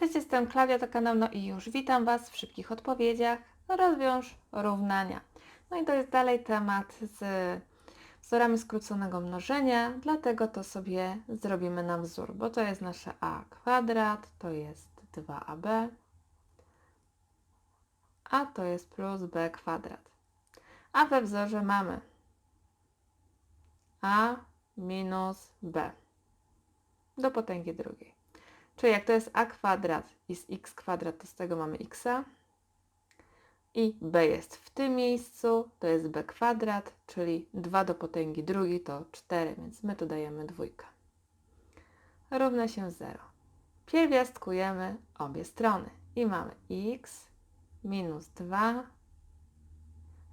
Cześć, jestem Klaudia, to i już. Witam Was w szybkich odpowiedziach. Rozwiąż równania. No i to jest dalej temat z wzorami skróconego mnożenia, dlatego to sobie zrobimy na wzór, bo to jest nasze a kwadrat, to jest 2ab, a to jest plus b kwadrat. A we wzorze mamy a minus b do potęgi drugiej. Czyli jak to jest a kwadrat i z x kwadrat, to z tego mamy x. I b jest w tym miejscu, to jest b kwadrat, czyli 2 do potęgi drugiej to 4, więc my tu dajemy dwójkę. Równa się 0. Pierwiastkujemy obie strony i mamy x minus 2,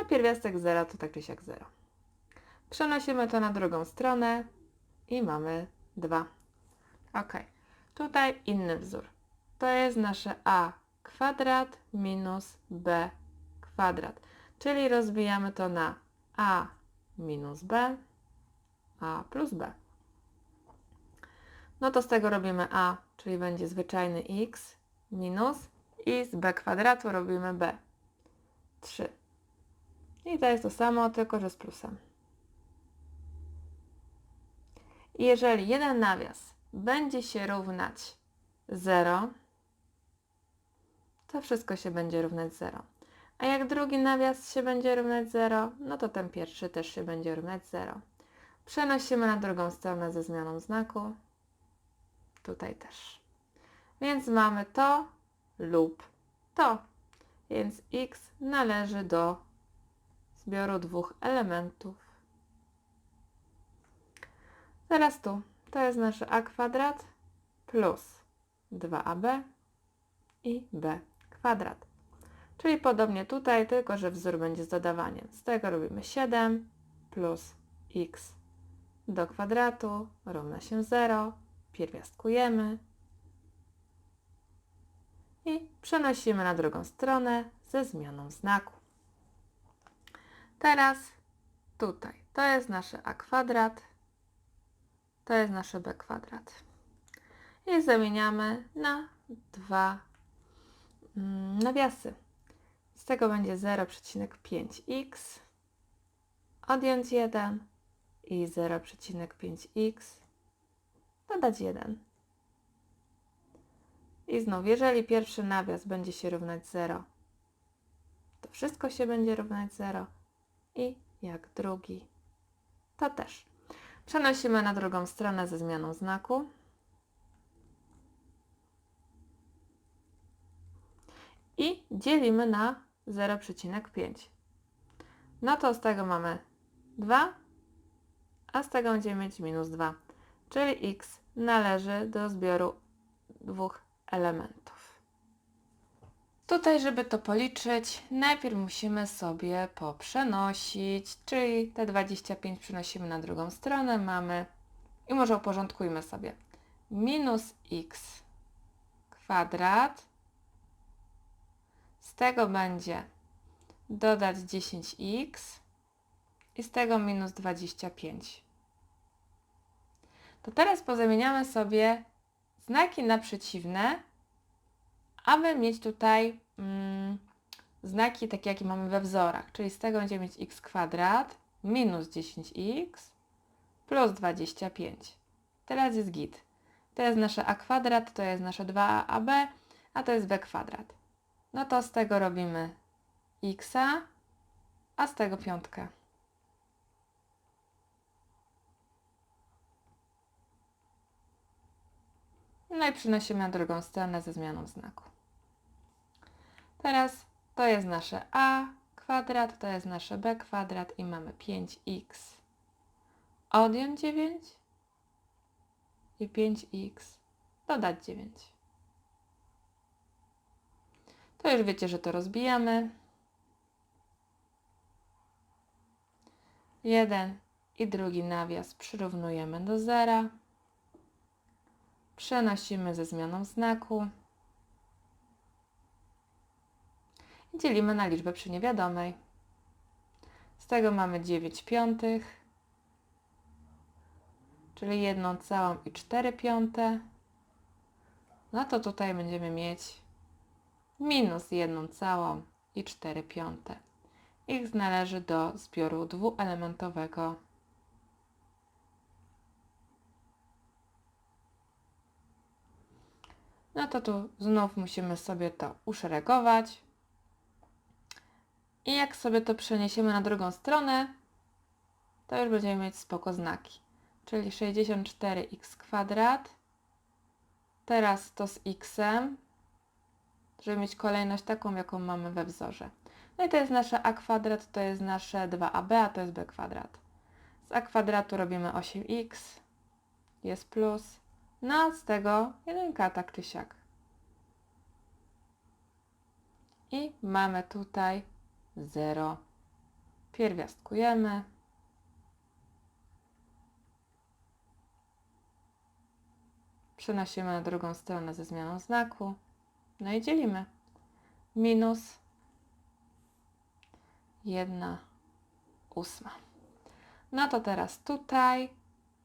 a pierwiastek 0 to tak czy siak 0. Przenosimy to na drugą stronę i mamy 2. Ok. Tutaj inny wzór. To jest nasze a kwadrat minus b kwadrat. Czyli rozbijamy to na a minus b, a plus b. No to z tego robimy a, czyli będzie zwyczajny x minus i z b kwadratu robimy b. 3. I to jest to samo, tylko że z plusem. I jeżeli jeden nawias będzie się równać 0, to wszystko się będzie równać 0. A jak drugi nawias się będzie równać 0, no to ten pierwszy też się będzie równać 0. Przenosimy na drugą stronę ze zmianą znaku. Tutaj też. Więc mamy to lub to. Więc x należy do zbioru dwóch elementów. Teraz tu. To jest nasze a kwadrat plus 2ab i b kwadrat. Czyli podobnie tutaj, tylko że wzór będzie z dodawaniem. Z tego robimy 7 plus x do kwadratu równa się 0. Pierwiastkujemy i przenosimy na drugą stronę ze zmianą znaku. Teraz tutaj. To jest nasze a kwadrat to jest nasze b kwadrat. I zamieniamy na dwa mm, nawiasy. Z tego będzie 0,5x, odjąć 1 i 0,5x, dodać 1. I znów, jeżeli pierwszy nawias będzie się równać 0, to wszystko się będzie równać 0 i jak drugi, to też. Przenosimy na drugą stronę ze zmianą znaku. I dzielimy na 0,5. No to z tego mamy 2, a z tego będziemy mieć minus 2. Czyli x należy do zbioru dwóch elementów. Tutaj, żeby to policzyć, najpierw musimy sobie poprzenosić, czyli te 25 przenosimy na drugą stronę, mamy i może uporządkujmy sobie. Minus x kwadrat, z tego będzie dodać 10x i z tego minus 25. To teraz pozamieniamy sobie znaki na przeciwne aby mieć tutaj mm, znaki takie, jakie mamy we wzorach. Czyli z tego będziemy mieć x kwadrat minus 10x plus 25. Teraz jest git. To jest nasze a kwadrat, to jest nasze 2ab, a to jest b kwadrat. No to z tego robimy x, a z tego piątkę. No i przynosimy na drugą stronę ze zmianą znaku. Teraz to jest nasze a kwadrat, to jest nasze b kwadrat i mamy 5x. Odjąć 9 i 5x dodać 9. To już wiecie, że to rozbijamy. Jeden i drugi nawias przyrównujemy do zera. Przenosimy ze zmianą znaku. i dzielimy na liczbę przy niewiadomej. Z tego mamy 9 piątych, czyli 1 całą i 4 piąte no to tutaj będziemy mieć minus 1 całą i 4 piąte. X należy do zbioru dwuelementowego. No to tu znów musimy sobie to uszeregować. I jak sobie to przeniesiemy na drugą stronę, to już będziemy mieć spoko znaki. Czyli 64x kwadrat. Teraz to z xem, żeby mieć kolejność taką, jaką mamy we wzorze. No i to jest nasze a kwadrat, to jest nasze 2ab, a to jest b kwadrat. Z a kwadratu robimy 8x, jest plus, no z tego 1k tak czy siak. I mamy tutaj 0. Pierwiastkujemy. Przenosimy na drugą stronę ze zmianą znaku. No i dzielimy. Minus 1 ósma. No to teraz tutaj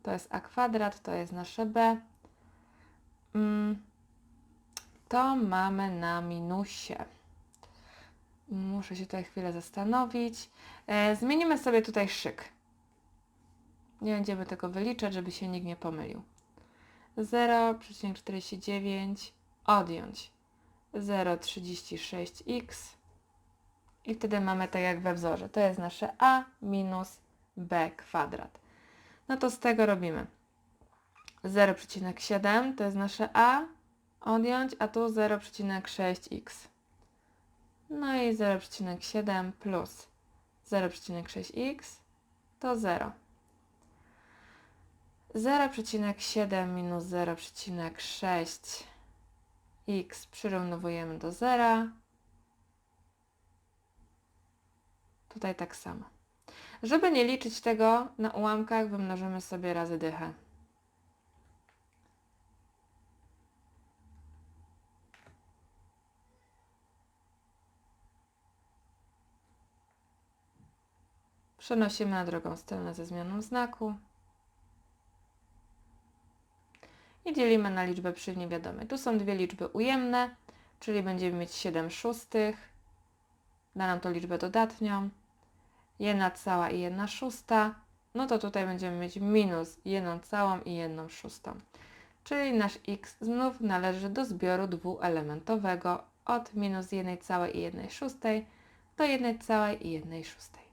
to jest a kwadrat, to jest nasze b. Mm, To mamy na minusie. Muszę się tutaj chwilę zastanowić. E, zmienimy sobie tutaj szyk. Nie będziemy tego wyliczać, żeby się nikt nie pomylił. 0,49 odjąć 0,36x i wtedy mamy tak jak we wzorze. To jest nasze a minus b kwadrat. No to z tego robimy 0,7 to jest nasze a odjąć, a tu 0,6x. No i 0,7 plus 0,6x to 0. 0,7 minus 0,6 x przyrównujemy do 0. Tutaj tak samo. Żeby nie liczyć tego na ułamkach, wymnożymy sobie razy dychę. Przenosimy na drugą stronę ze zmianą znaku. I dzielimy na liczbę przy niewiadomej. Tu są dwie liczby ujemne, czyli będziemy mieć 7 szóstych. Da nam to liczbę dodatnią. 1 cała i 1 szósta. No to tutaj będziemy mieć minus 1 całą i 1 szóstą. Czyli nasz x znów należy do zbioru dwuelementowego od minus 1 całej i 1 szóstej do 1 całej i 1 szóstej.